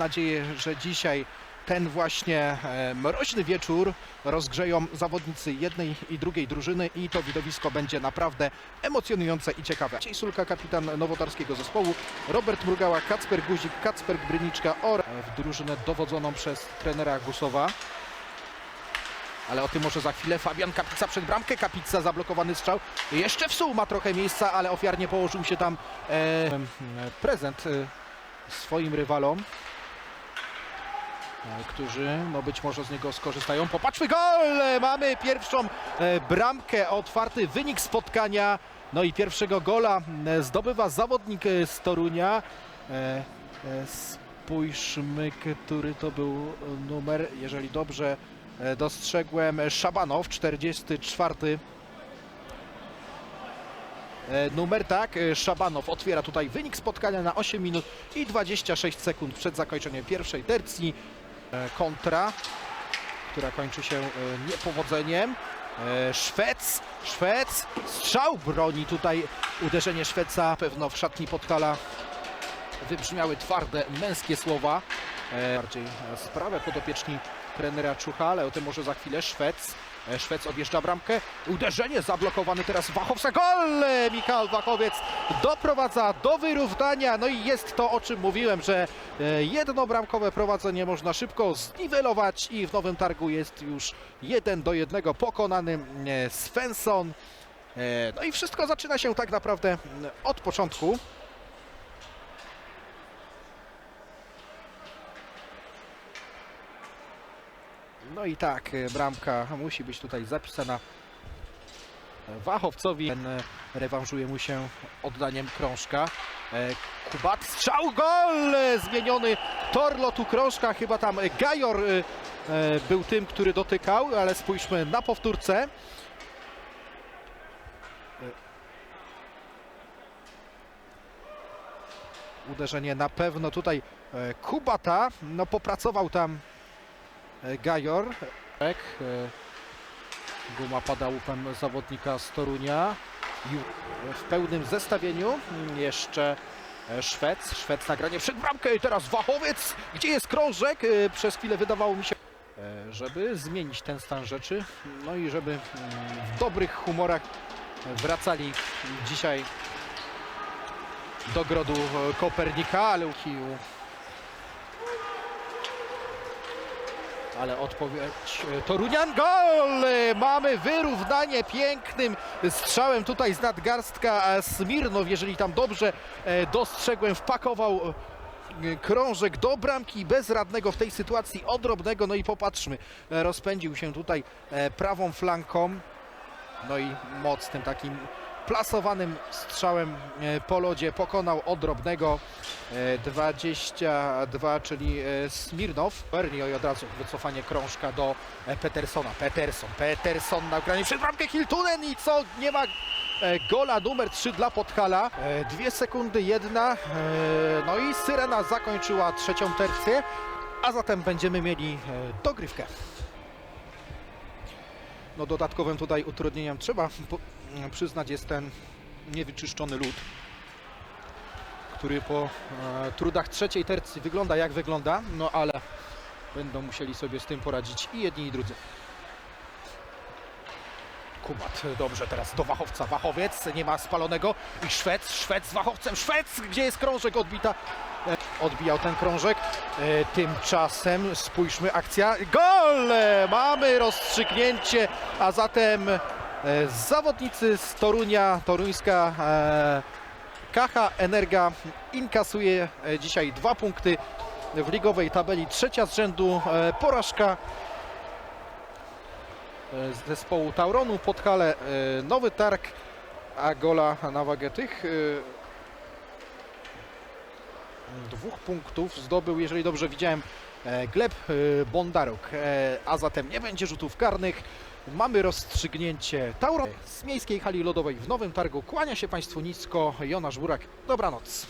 nadzieję, że dzisiaj ten właśnie e, mroźny wieczór rozgrzeją zawodnicy jednej i drugiej drużyny i to widowisko będzie naprawdę emocjonujące i ciekawe. Dzisiaj Sulka, kapitan nowotarskiego zespołu, Robert Mrugała, Kacper Guzik, Kacper Bryniczka oraz drużynę dowodzoną przez trenera Gusowa. Ale o tym może za chwilę. Fabian Kapica przed bramkę. Kapica zablokowany strzał. Jeszcze w ma trochę miejsca, ale ofiarnie położył się tam e, prezent e, swoim rywalom, którzy no być może z niego skorzystają. Popatrzmy, gol! Mamy pierwszą e, bramkę, otwarty wynik spotkania. No i pierwszego gola e, zdobywa zawodnik e, z Torunia. Spójrzmy, który to był numer, jeżeli dobrze dostrzegłem. Szabanow, 44 E, Numer tak, Szabanow otwiera tutaj wynik spotkania na 8 minut i 26 sekund przed zakończeniem pierwszej tercji. E, Kontra, która kończy się e, niepowodzeniem. E, Szwec, Szwec, strzał broni tutaj uderzenie Szweca. Pewno w szatni Podhala wybrzmiały twarde męskie słowa. Bardziej sprawę podopieczni trenera Czucha, ale o tym może za chwilę. Szwec, Szwec odjeżdża bramkę. Uderzenie zablokowany teraz Wachowca. Gol! E, Michał Wachowiec doprowadza do wyrównania. No i jest to, o czym mówiłem, że e, jednobramkowe prowadzenie można szybko zniwelować i w Nowym Targu jest już jeden do jednego pokonany e, Svensson. E, No i wszystko zaczyna się tak naprawdę mm, od początku. No i tak, e, bramka musi być tutaj zapisana Wachowcowi. Ten e, rewanżuje mu się oddaniem krążka. E, Kubat, strzał, gol! Zmieniony tor lotu krążka. Chyba tam Gajor był tym, który dotykał, ale spójrzmy na powtórce. Uderzenie na pewno tutaj Kubata. No popracował tam Gajor. Tak, e, Guma pada łupem zawodnika z Torunia. W pełnym zestawieniu jeszcze e, Szwec. Szwec nagranie przed bramkę i teraz Wachowiec. Gdzie jest krążek? E, Przez chwilę wydawało mi się, e, żeby zmienić ten stan rzeczy. No i żeby mm, w dobrych humorach wracali dzisiaj do grodu e, Kopernika, ale uchił Ale odpowiedź e, Torunian, gol! Mamy wyrównanie pięknym strzałem tutaj z nadgarstka e, Smirnow, jeżeli tam dobrze e, dostrzegłem, wpakował krążek do bramki bezradnego w tej sytuacji odrobnego. No i popatrzmy, rozpędził się tutaj prawą flanką. No i mocnym takim plasowanym strzałem e, po lodzie pokonał odrobnego e, 22, czyli e, Smirnow. Bernio i od razu wycofanie krążka do e, Petersona. Peterson, Peterson na granicy bramkę Hiltunen i co? Nie ma e, gola numer 3 dla Podhala. E, Dwie sekundy, jedna. e, No i Syrena zakończyła trzecią tercję, a zatem będziemy mieli e, dogrywkę. No dodatkowym tutaj utrudnieniem trzeba przyznać jest ten niewyczyszczony lód, który po e, trudach trzeciej tercji wygląda jak wygląda, no ale będą musieli sobie z tym poradzić i jedni i drudzy. Kubat, dobrze teraz do Wachowca, Wachowiec, nie ma spalonego. I Szwec, Szwec z Wachowcem, Szwec, gdzie jest krążek odbita, e, odbijał ten krążek, e, tymczasem spójrzmy, akcja, gol, mamy rozstrzygnięcie, a zatem zawodnicy z Torunia, toruńska e, Kacha Energa inkasuje e, dzisiaj dwa punkty w ligowej tabeli, trzecia z rzędu e, porażka e, z zespołu Tauronu, Podhale, e, Nowy Targ, a gola na wagę tych e, dwóch punktów zdobył, jeżeli dobrze widziałem, e, Gleb e, Bondaruk, e, a zatem nie będzie rzutów karnych. Mamy rozstrzygnięcie Tauron z miejskiej hali lodowej w Nowym Targu. Kłania się Państwu nisko. Jonasz Burak. Dobranoc.